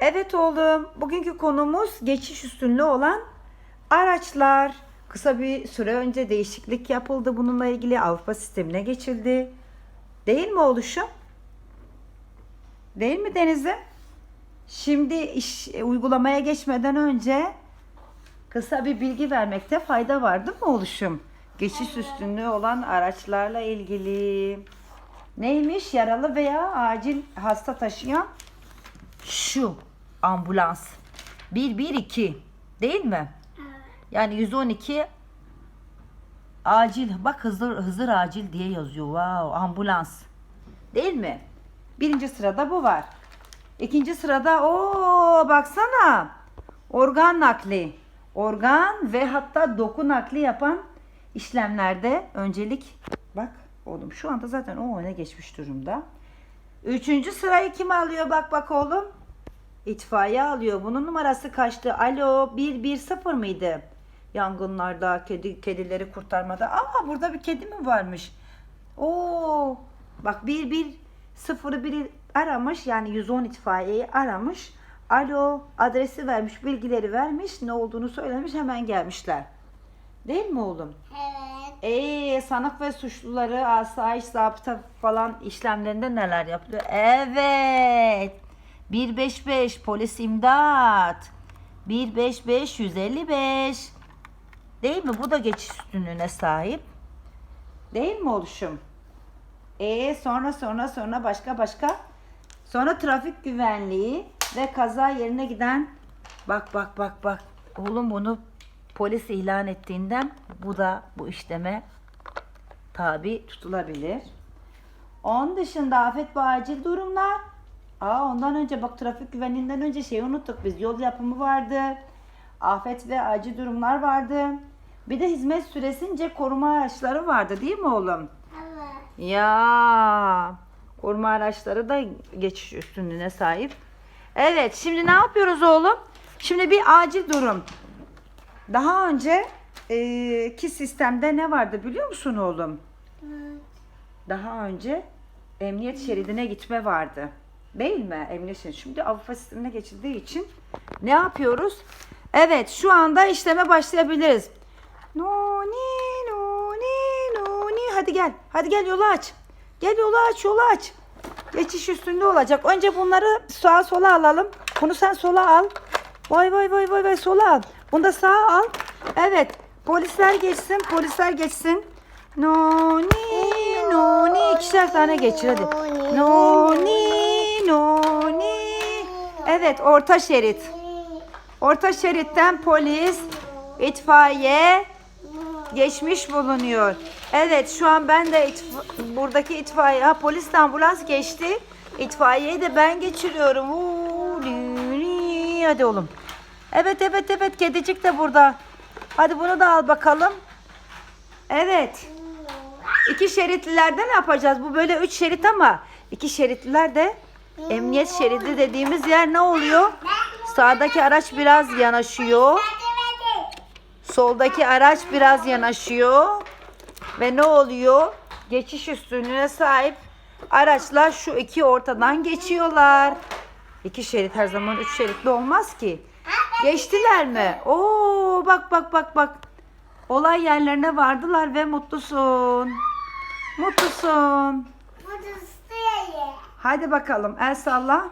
Evet oğlum, bugünkü konumuz geçiş üstünlüğü olan araçlar. Kısa bir süre önce değişiklik yapıldı bununla ilgili Avrupa sistemine geçildi. Değil mi oğluşum? Değil mi Deniz'e? Şimdi iş e, uygulamaya geçmeden önce kısa bir bilgi vermekte fayda var değil mi oğluşum? Geçiş üstünlüğü olan araçlarla ilgili. Neymiş? Yaralı veya acil hasta taşıyan şu ambulans. 112 değil mi? Yani 112 acil bak Hızır Hızır acil diye yazıyor. Wow, ambulans. Değil mi? Birinci sırada bu var. İkinci sırada o baksana. Organ nakli. Organ ve hatta doku nakli yapan işlemlerde öncelik bak oğlum şu anda zaten o öne geçmiş durumda. Üçüncü sırayı kim alıyor bak bak oğlum. İtfaiye alıyor. Bunun numarası kaçtı? Alo 110 mıydı? Yangınlarda, kedi kedileri kurtarmada. Ama burada bir kedi mi varmış? Oo! Bak 110'u biri aramış. Yani 110 itfaiyeyi aramış. Alo adresi vermiş, bilgileri vermiş, ne olduğunu söylemiş, hemen gelmişler. Değil mi oğlum? Evet. Ee, sanık ve suçluları asayiş zabıta falan işlemlerinde neler yapılıyor? Evet. 155 polis imdat. 155 155. Değil mi? Bu da geçiş üstünlüğüne sahip. Değil mi oluşum? Ee sonra sonra sonra başka başka. Sonra trafik güvenliği ve kaza yerine giden bak bak bak bak. Oğlum bunu polis ilan ettiğinden bu da bu işleme tabi tutulabilir. Onun dışında afet ve acil durumlar. Aa ondan önce bak trafik güvenliğinden önce şeyi unuttuk biz. Yol yapımı vardı. Afet ve acil durumlar vardı. Bir de hizmet süresince koruma araçları vardı değil mi oğlum? Evet. Ya koruma araçları da geçiş üstünlüğüne sahip. Evet şimdi ne yapıyoruz oğlum? Şimdi bir acil durum. Daha önce e, ki sistemde ne vardı biliyor musun oğlum? Evet. Daha önce emniyet şeridine gitme vardı. Değil mi? Şeridi. Şimdi Avrupa sistemine geçildiği için ne yapıyoruz? Evet şu anda işleme başlayabiliriz. No ni no ni no ni. Hadi gel. Hadi gel yolu aç. Gel yolu aç yolu aç. Geçiş üstünde olacak. Önce bunları sağa sola alalım. Bunu sen sola al. Vay vay vay vay vay sola al. Bunu da sağa al. Evet. Polisler geçsin. Polisler geçsin. No ni no ni. İkişer tane geçir hadi. No ni no ni. Evet orta şerit. Orta şeritten polis, itfaiye geçmiş bulunuyor. Evet şu an ben de itfa- buradaki itfaiye, ha, polis de ambulans geçti. İtfaiyeyi de ben geçiriyorum. Uuu, li, li. Hadi oğlum. Evet evet evet kedicik de burada. Hadi bunu da al bakalım. Evet. İki şeritlilerde ne yapacağız? Bu böyle üç şerit ama iki şeritlilerde emniyet şeridi dediğimiz yer ne oluyor? Sağdaki araç biraz yanaşıyor. Soldaki araç biraz yanaşıyor. Ve ne oluyor? Geçiş üstünlüğüne sahip araçlar şu iki ortadan geçiyorlar. İki şerit her zaman üç şeritli olmaz ki. Geçtiler mi? Oo bak bak bak bak. Olay yerlerine vardılar ve mutlusun. Mutlusun. Hadi bakalım el salla.